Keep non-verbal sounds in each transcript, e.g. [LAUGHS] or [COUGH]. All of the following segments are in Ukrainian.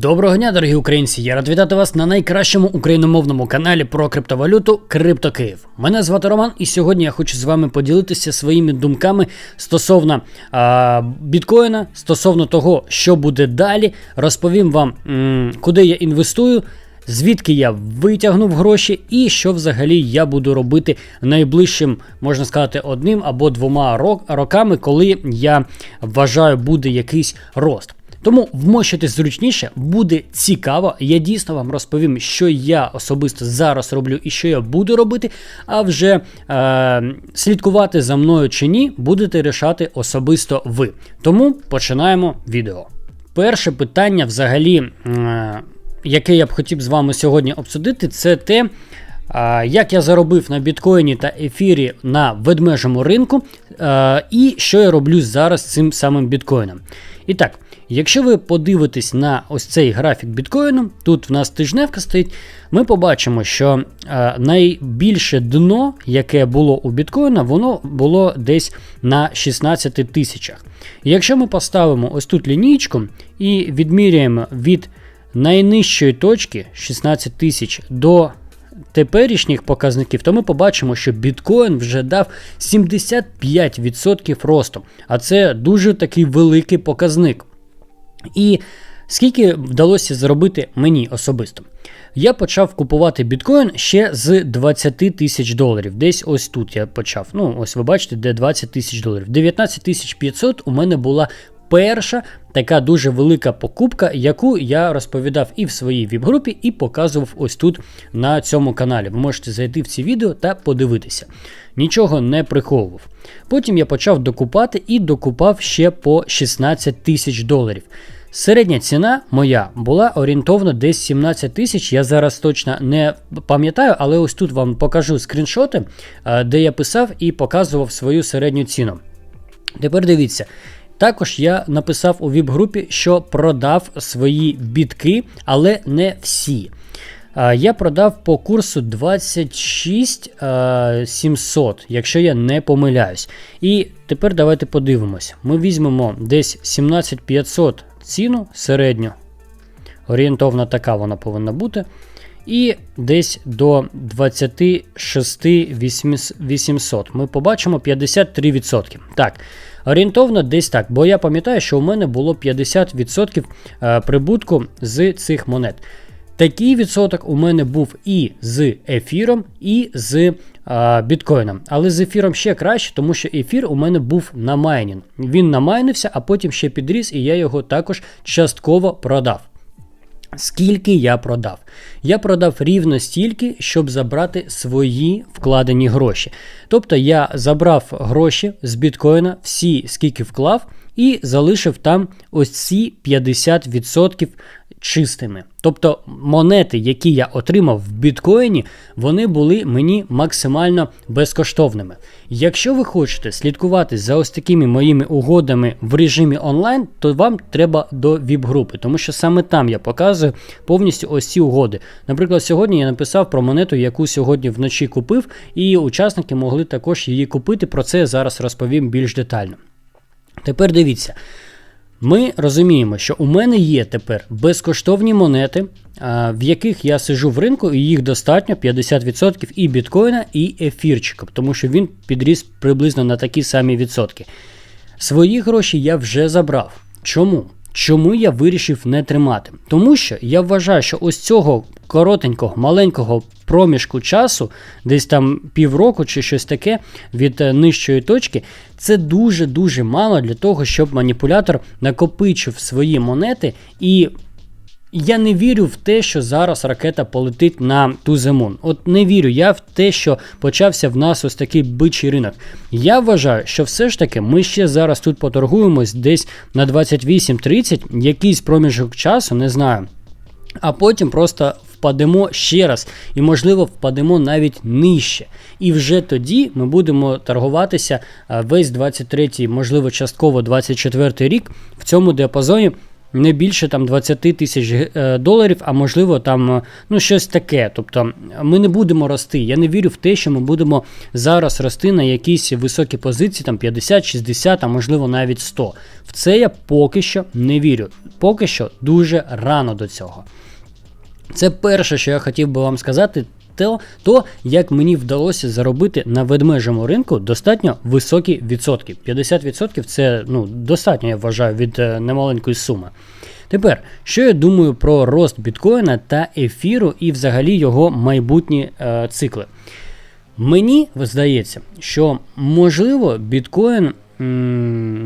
Доброго дня, дорогі українці! Я рад вітати вас на найкращому україномовному каналі про криптовалюту Крипто Київ. Мене звати Роман, і сьогодні я хочу з вами поділитися своїми думками стосовно а, біткоїна, стосовно того, що буде далі. Розповім вам, м, куди я інвестую. Звідки я витягнув гроші, і що взагалі я буду робити найближчим, можна сказати, одним або двома рок- роками, коли я вважаю, буде якийсь рост. Тому вмощитись зручніше буде цікаво. Я дійсно вам розповім, що я особисто зараз роблю і що я буду робити. А вже е, слідкувати за мною чи ні, будете рішати особисто ви. Тому починаємо відео. Перше питання, взагалі, е, яке я б хотів з вами сьогодні обсудити, це те. Як я заробив на біткоїні та ефірі на ведмежому ринку, е, і що я роблю зараз з цим самим біткоїном. І так, якщо ви подивитесь на ось цей графік біткоїну, тут в нас тижневка стоїть, ми побачимо, що е, найбільше дно, яке було у біткоїна, воно було десь на 16 тисячах. Якщо ми поставимо ось тут лінійку і відміряємо від найнижчої точки 16 тисяч до теперішніх показників, то ми побачимо, що біткоін вже дав 75% росту, а це дуже такий великий показник. І скільки вдалося зробити мені особисто? Я почав купувати біткоін ще з 20 тисяч доларів. Десь ось тут я почав. Ну, ось ви бачите, де 20 тисяч доларів. 19 тисяч 500 у мене була перша така дуже велика покупка, яку я розповідав і в своїй віп-групі, і показував ось тут на цьому каналі. Ви можете зайти в ці відео та подивитися. Нічого не приховував. Потім я почав докупати і докупав ще по 16 тисяч доларів. Середня ціна моя була орієнтовно десь 17 тисяч. Я зараз точно не пам'ятаю, але ось тут вам покажу скріншоти, е, де я писав і показував свою середню ціну. Тепер дивіться. Також я написав у віп-групі, що продав свої бітки, але не всі. Я продав по курсу 26 е, 700, якщо я не помиляюсь. І тепер давайте подивимось. Ми візьмемо десь 17500 ціну середню. Орієнтовно така вона повинна бути. І десь до 26 800 ми побачимо 53%. Так, орієнтовно десь так, бо я пам'ятаю, що у мене було 50% е, прибутку з цих монет. Такий відсоток у мене був і з ефіром, і з а, біткоїном. Але з ефіром ще краще, тому що ефір у мене був на майнінг. Він намайнився, а потім ще підріс, і я його також частково продав. Скільки я продав? Я продав рівно стільки, щоб забрати свої вкладені гроші. Тобто я забрав гроші з біткоїна, всі скільки вклав, і залишив там ось ці 50% чистими. Тобто монети, які я отримав в біткоїні, вони були мені максимально безкоштовними. Якщо ви хочете слідкувати за ось такими моїми угодами в режимі онлайн, то вам треба до ВІП-групи, тому що саме там я показую повністю ось ці угоди. Наприклад, сьогодні я написав про монету, яку сьогодні вночі купив, і учасники могли також її купити. Про це я зараз розповім більш детально. Тепер дивіться. Ми розуміємо, що у мене є тепер безкоштовні монети, в яких я сижу в ринку, і їх достатньо 50% і біткоїна, і ефірчика, тому що він підріс приблизно на такі самі відсотки. Свої гроші я вже забрав. Чому? Чому я вирішив не тримати? Тому що я вважаю, що ось цього коротенького, маленького проміжку часу, десь там півроку чи щось таке від е, нижчої точки, це дуже-дуже мало для того, щоб маніпулятор накопичив свої монети і. Я не вірю в те, що зараз ракета полетить на ту зимун. От не вірю я в те, що почався в нас ось такий бичий ринок. Я вважаю, що все ж таки ми ще зараз тут поторгуємось десь на 28-30, якийсь проміжок часу, не знаю. А потім просто впадемо ще раз, і, можливо, впадемо навіть нижче. І вже тоді ми будемо торгуватися весь 23-й, можливо, частково 24-й рік в цьому діапазоні не більше там 20 тисяч е, доларів, а можливо там е, ну щось таке. Тобто ми не будемо рости. Я не вірю в те, що ми будемо зараз рости на якісь високі позиції, там 50, 60, а можливо навіть 100. В це я поки що не вірю. Поки що дуже рано до цього. Це перше, що я хотів би вам сказати. То, то, як мені вдалося заробити на ведмежому ринку достатньо високі відсотки. 50% це ну, достатньо, я вважаю, від е, немаленької суми. Тепер, що я думаю про рост біткоїна та ефіру і взагалі його майбутні е, цикли. Мені здається, що можливо біткоін.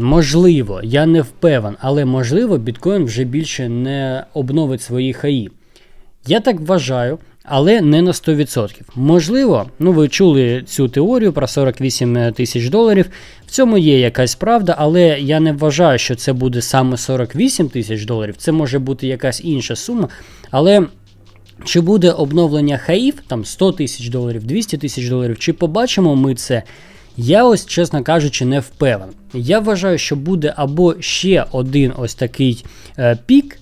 Можливо, я не впевнен, але можливо, біткоін вже більше не обновить свої хаї. Я так вважаю, але не на 100%. Можливо, ну ви чули цю теорію про 48 тисяч доларів. В цьому є якась правда, але я не вважаю, що це буде саме 48 тисяч доларів. Це може бути якась інша сума. Але. Чи буде обновлення хаїв, там 100 тисяч доларів, 200 тисяч доларів, чи побачимо ми це? Я ось, чесно кажучи, не впевнен. Я вважаю, що буде або ще один ось такий е, пік,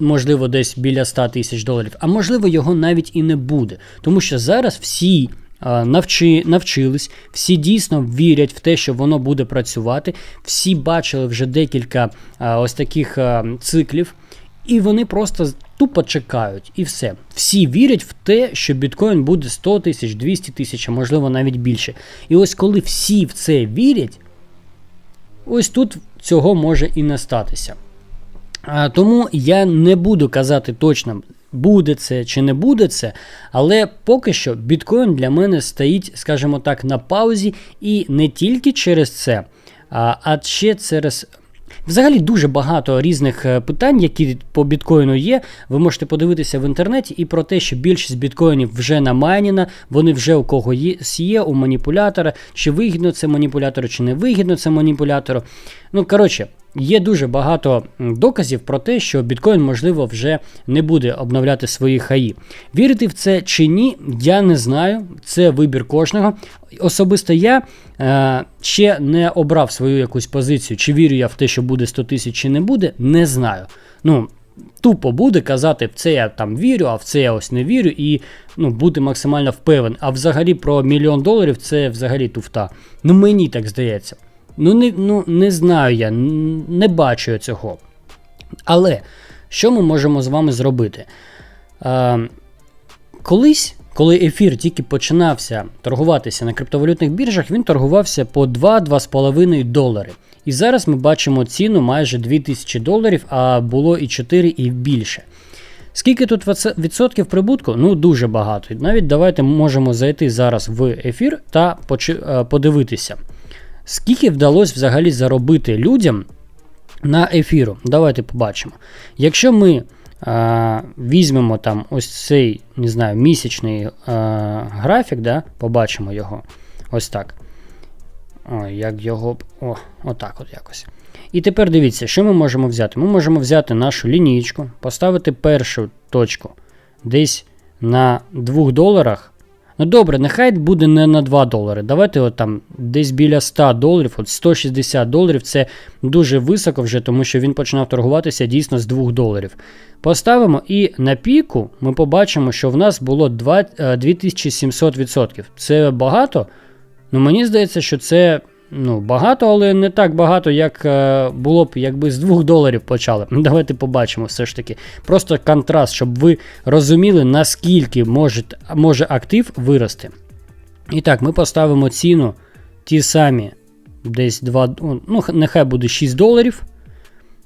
можливо, десь біля 100 тисяч доларів, а можливо, його навіть і не буде. Тому що зараз всі навчи, навчились, всі дійсно вірять в те, що воно буде працювати. Всі бачили вже декілька ось таких циклів, і вони просто тупо чекають. І все. Всі вірять в те, що біткоін буде 100 тисяч, 200 тисяч, а можливо навіть більше. І ось коли всі в це вірять, ось тут цього може і не статися. Тому я не буду казати точно, буде це чи не буде це, але поки що біткоін для мене стоїть, скажімо так, на паузі, і не тільки через це, а ще через. Взагалі дуже багато різних е, питань, які по біткоїну є. Ви можете подивитися в інтернеті і про те, що більшість біткоїнів вже намайнена, вони вже у кого є, у маніпулятора, чи вигідно це маніпулятору, чи не вигідно це маніпулятору. Ну, коротше, Є дуже багато доказів про те, що біткоін, можливо, вже не буде обновляти свої хаї. Вірити в це чи ні, я не знаю. Це вибір кожного. Особисто я е, ще не обрав свою якусь позицію, чи вірю я в те, що буде 100 тисяч, чи не буде, не знаю. Ну, Тупо буде казати, в це я там вірю, а в це я ось не вірю, і ну, бути максимально впевнений. А взагалі про мільйон доларів це взагалі туфта. Ну мені так здається. Ну, не ну, не знаю я, не бачу я цього. Але що ми можемо з вами зробити? Е, Колись, коли ефір тільки починався торгуватися на криптовалютних біржах, він торгувався по 2-2,5 долари. І зараз ми бачимо ціну майже 2000 доларів, а було і 4 і більше. Скільки тут відсотків прибутку? Ну, дуже багато. Навіть давайте можемо зайти зараз в ефір та подивитися. Скільки вдалося взагалі заробити людям на ефіру? Давайте побачимо. Якщо ми а, візьмемо там ось цей, не знаю, місячний а, графік, да, побачимо його ось так. О, як його. О, отак от якось. І тепер дивіться, що ми можемо взяти? Ми можемо взяти нашу лінійку, поставити першу точку десь на 2 доларах. Ну добре, нехай буде не на 2 долари. Давайте от там десь біля 100 доларів, от 160 доларів це дуже високо вже, тому що він починав торгуватися дійсно з 2 доларів. Поставимо і на піку ми побачимо, що в нас було 2, 2700%. Е, це багато. Ну Мені здається, що це Ну, багато, але не так багато, як е, було б, якби з 2 доларів почали. [LAUGHS] Давайте побачимо все ж таки. Просто контраст, щоб ви розуміли, наскільки може, може актив вирости. І так, ми поставимо ціну ті самі десь 2, ну, нехай буде 6 доларів.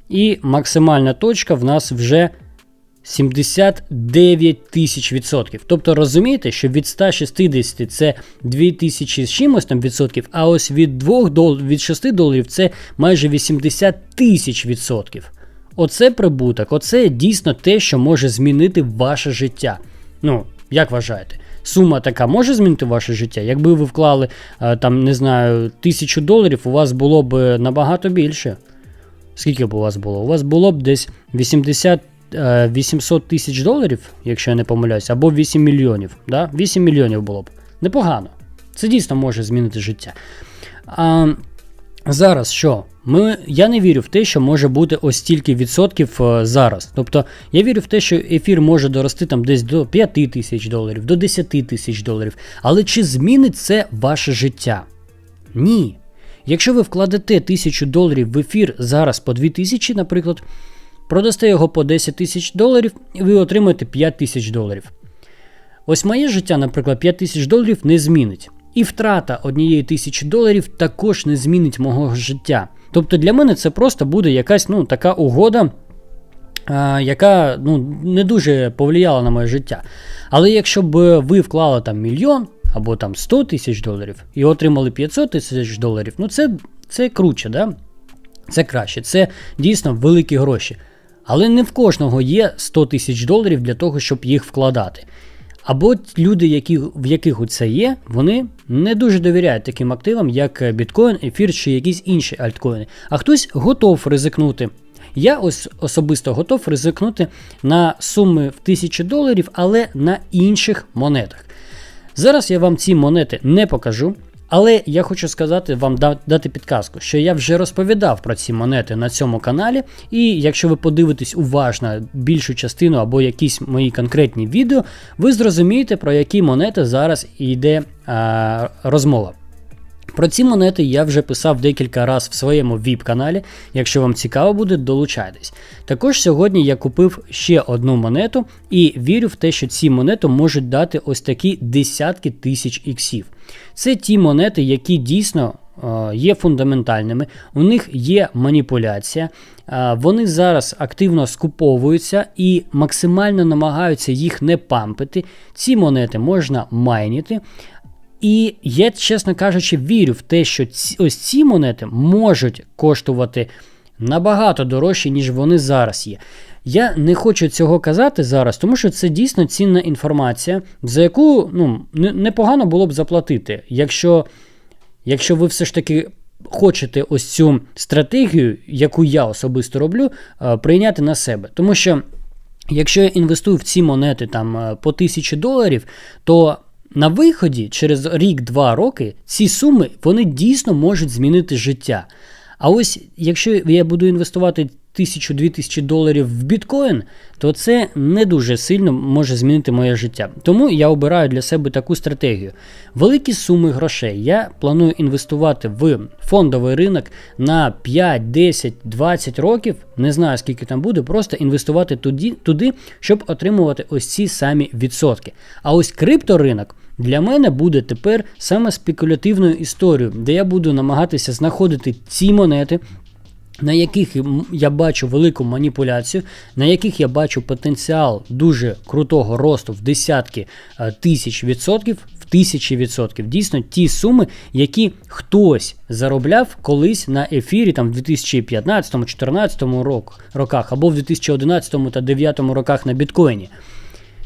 І максимальна точка в нас вже 79 тисяч відсотків. Тобто розумієте, що від 160 це 2000 з чимось там відсотків, а ось від 2 дол... від 6 доларів це майже 80 тисяч відсотків. Оце прибуток, оце дійсно те, що може змінити ваше життя. Ну, як вважаєте? Сума така може змінити ваше життя? Якби ви вклали е, там, не знаю, тисячу доларів, у вас було б набагато більше. Скільки б у вас було? У вас було б десь 80 800 е, тисяч доларів, якщо я не помиляюся, або 8 мільйонів. Да? 8 мільйонів було б. Непогано. Це дійсно може змінити життя. А, Зараз що? Ми, я не вірю в те, що може бути ось стільки відсотків е, зараз. Тобто я вірю в те, що ефір може дорости там десь до 5 тисяч доларів, до 10 тисяч доларів. Але чи змінить це ваше життя? Ні. Якщо ви вкладете тисячу доларів в ефір зараз по 2000, наприклад, продасте його по 10 тисяч доларів, і ви отримаєте 5 тисяч доларів. Ось моє життя, наприклад, 5 тисяч доларів не змінить. І втрата однієї тисячі доларів також не змінить мого життя. Тобто для мене це просто буде якась ну, така угода, а, яка ну, не дуже повлияла на моє життя. Але якщо б ви вклали там мільйон або там 100 тисяч доларів і отримали 500 тисяч доларів, ну це, це круче, да? це краще, це дійсно великі гроші. Але не в кожного є 100 тисяч доларів для того, щоб їх вкладати. Або люди, які, в яких це є, вони не дуже довіряють таким активам, як біткоін, ефір чи якісь інші альткоїни. А хтось готов ризикнути. Я ось особисто готов ризикнути на суми в тисячі доларів, але на інших монетах. Зараз я вам ці монети не покажу. Але я хочу сказати вам дати підказку, що я вже розповідав про ці монети на цьому каналі, і якщо ви подивитесь уважно більшу частину або якісь мої конкретні відео, ви зрозумієте, про які монети зараз йде а, розмова. Про ці монети я вже писав декілька разів в своєму VIP-каналі. Якщо вам цікаво буде, долучайтесь. Також сьогодні я купив ще одну монету і вірю в те, що ці монети можуть дати ось такі десятки тисяч іксів. Це ті монети, які дійсно е, є фундаментальними, у них є маніпуляція, е, вони зараз активно скуповуються і максимально намагаються їх не пампити. Ці монети можна майніти. І я, чесно кажучи, вірю в те, що ці, ось ці монети можуть коштувати набагато дорожче, ніж вони зараз є. Я не хочу цього казати зараз, тому що це дійсно цінна інформація, за яку ну, непогано було б заплатити. Якщо, Якщо ви все ж таки. Хочете ось цю стратегію, яку я особисто роблю, е, прийняти на себе. Тому що, якщо я інвестую в ці монети там е, по тисячі доларів, то на виході, через рік-два роки, ці суми вони дійсно можуть змінити життя. А ось якщо я буду інвестувати 1000-2000 доларів в біткоін, то це не дуже сильно може змінити моє життя. Тому я обираю для себе таку стратегію. Великі суми грошей я планую інвестувати в фондовий ринок на 5, 10, 20 років. Не знаю, скільки там буде, просто інвестувати туди, туди щоб отримувати ось ці самі відсотки. А ось крипторинок. Для мене буде тепер саме спекулятивною історією, де я буду намагатися знаходити ці монети, на яких я бачу велику маніпуляцію, на яких я бачу потенціал дуже крутого росту в десятки е, тисяч відсотків, в тисячі відсотків. Дійсно, ті суми, які хтось заробляв колись на ефірі там в 2015-2014 роках, або в 2011 та 2009 роках на біткоїні.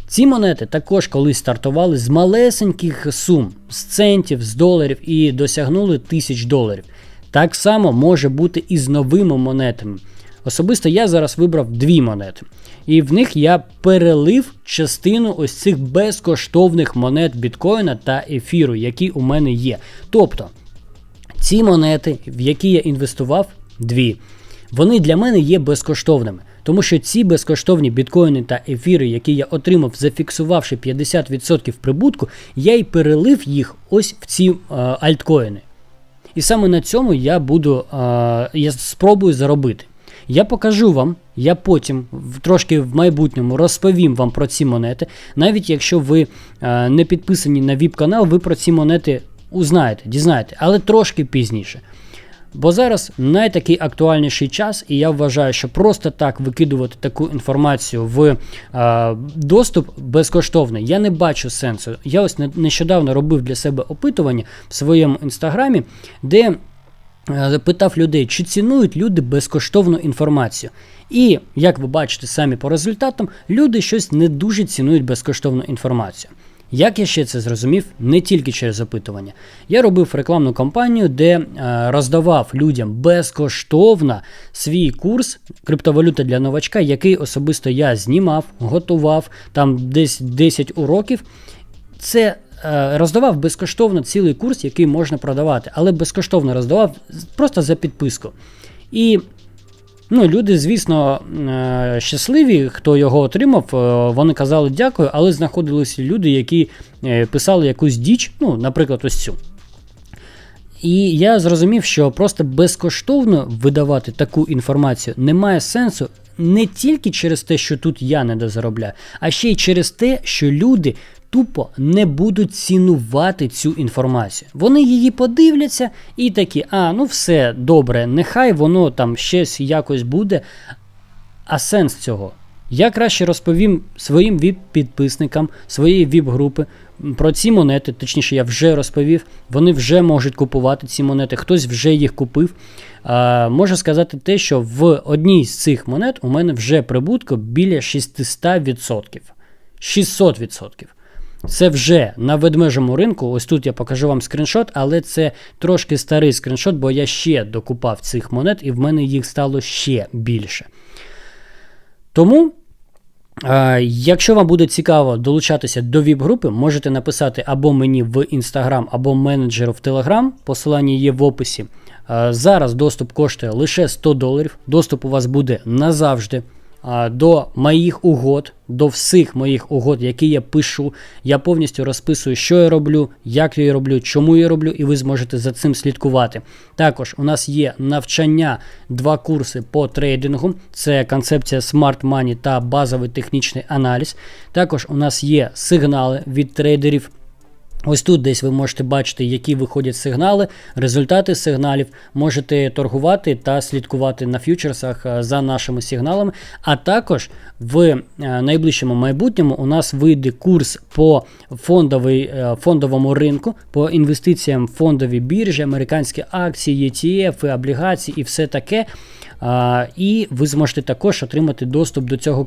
Ці монети також колись стартували з малесеньких сум, з центів, з доларів і досягнули тисяч доларів. Так само може бути і з новими монетами. Особисто я зараз вибрав дві монети. І в них я перелив частину ось цих безкоштовних монет біткоїна та ефіру, які у мене є. Тобто ці монети, в які я інвестував, дві, вони для мене є безкоштовними. Тому що ці безкоштовні біткоїни та ефіри, які я отримав, зафіксувавши 50% прибутку, я й перелив їх ось в ці е, альткоїни. І саме на цьому я буду, е, я спробую заробити. Я покажу вам, я потім трошки в майбутньому розповім вам про ці монети. Навіть якщо ви е, не підписані на vip канал, ви про ці монети узнаєте, дізнаєте, але трошки пізніше. Бо зараз найтакий актуальніший час, і я вважаю, що просто так викидувати таку інформацію в е, доступ безкоштовний, я не бачу сенсу. Я ось нещодавно робив для себе опитування в своєму інстаграмі, де е, питав людей, чи цінують люди безкоштовну інформацію. І як ви бачите самі по результатам, люди щось не дуже цінують безкоштовну інформацію. Як я ще це зрозумів, не тільки через опитування. Я робив рекламну кампанію, де е, роздавав людям безкоштовно свій курс криптовалюта для новачка, який особисто я знімав, готував там десь 10 уроків. Це е, роздавав безкоштовно цілий курс, який можна продавати, але безкоштовно роздавав просто за підписку. І Ну, люди, звісно, е, щасливі, хто його отримав. е, Вони казали дякую, але знаходилися люди, які е, писали якусь діч, ну, наприклад, ось цю. І я зрозумів, що просто безкоштовно видавати таку інформацію немає сенсу не тільки через те, що тут я не дозаробляю, а ще й через те, що люди тупо не будуть цінувати цю інформацію. Вони її подивляться і такі, а, ну все добре, нехай воно там щось якось буде. А сенс цього? Я краще розповім своїм віп-підписникам своєї віп-групи про ці монети, точніше, я вже розповів. Вони вже можуть купувати ці монети, хтось вже їх купив. А, можу сказати те, що в одній з цих монет у мене вже прибутку біля 600%. 600%. Це вже на ведмежому ринку. Ось тут я покажу вам скріншот, але це трошки старий скріншот, бо я ще докупав цих монет, і в мене їх стало ще більше. Тому, е, якщо вам буде цікаво долучатися до ВІП-групи, можете написати або мені в Instagram, або менеджеру в Telegram. Посилання є в описі. Е, зараз доступ коштує лише 100 доларів. Доступ у вас буде назавжди. До моїх угод, до всіх моїх угод, які я пишу, я повністю розписую, що я роблю, як я роблю, чому я роблю, і ви зможете за цим слідкувати. Також у нас є навчання, два курси по трейдингу: це концепція Smart Money та базовий технічний аналіз. Також у нас є сигнали від трейдерів. Ось тут десь ви можете бачити, які виходять сигнали, результати сигналів. Можете торгувати та слідкувати на фьючерсах е, за нашими сигналами. А також в е, найближчому майбутньому у нас вийде курс по фондовий, е, фондовому ринку, по інвестиціям в фондові біржі, американські акції, ETF, облігації і все таке. І ви зможете також отримати доступ до цього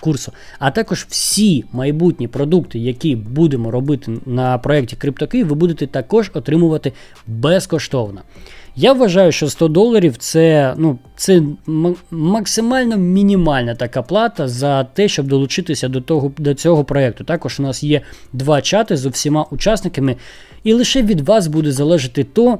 курсу. А також всі майбутні продукти, які будемо робити на проєкті CryptoKey, ви будете також отримувати безкоштовно. Я вважаю, що 100 доларів це, ну, це максимально мінімальна така плата за те, щоб долучитися до, того, до цього проєкту. Також у нас є два чати з усіма учасниками, і лише від вас буде залежати то,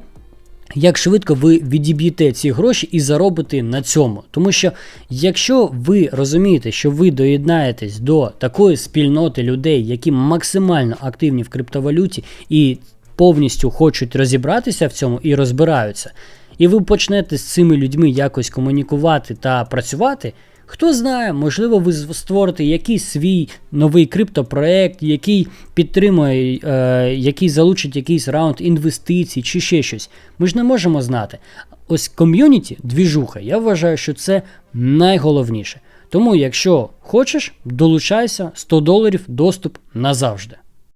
як швидко ви відіб'єте ці гроші і заробите на цьому. Тому що якщо ви розумієте, що ви доєднаєтесь до такої спільноти людей, які максимально активні в криптовалюті і повністю хочуть розібратися в цьому і розбираються, і ви почнете з цими людьми якось комунікувати та працювати. Хто знає, можливо, ви створите якийсь свій новий криптопроект, який підтримує, е, який залучить якийсь раунд інвестицій чи ще щось. Ми ж не можемо знати. Ось ком'юніті, двіжуха, я вважаю, що це найголовніше. Тому, якщо хочеш, долучайся 100 доларів доступ назавжди.